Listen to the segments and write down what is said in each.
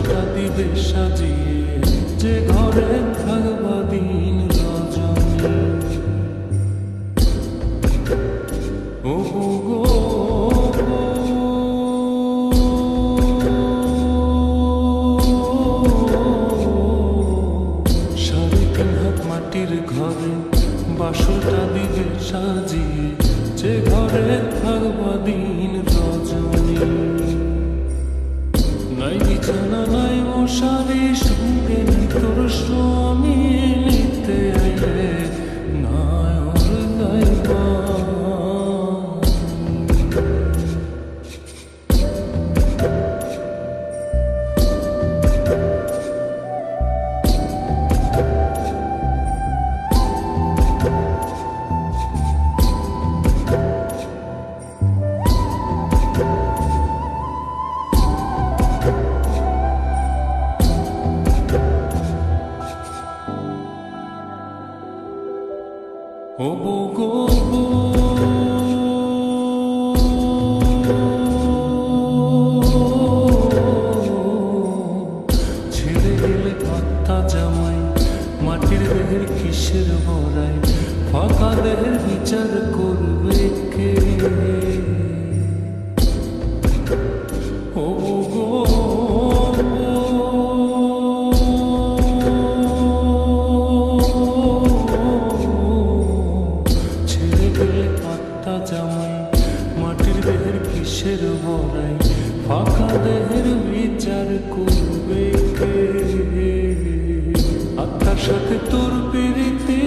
বাসুটা দিবে সাজিয়ে, যে ঘরে থাকবা দিন ও গো মাটির ঘরে বাসটা দিবে সাজিয়ে, যে ঘরে থাকবা দিন রজনী ও গো গো ছেড়ে গেলে জামাই মাটির দেহের কিসের ভরায় ফাঁকা দেহের বিচার ছেড়ে পাত্তা জামাই মাটির দেহের কিসের বড়াই ফাঁকা দেহের বিচার করবে আত্মার সাথে তোর পিড়িতে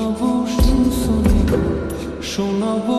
শোনাবো শুনশুনি শোনাবো।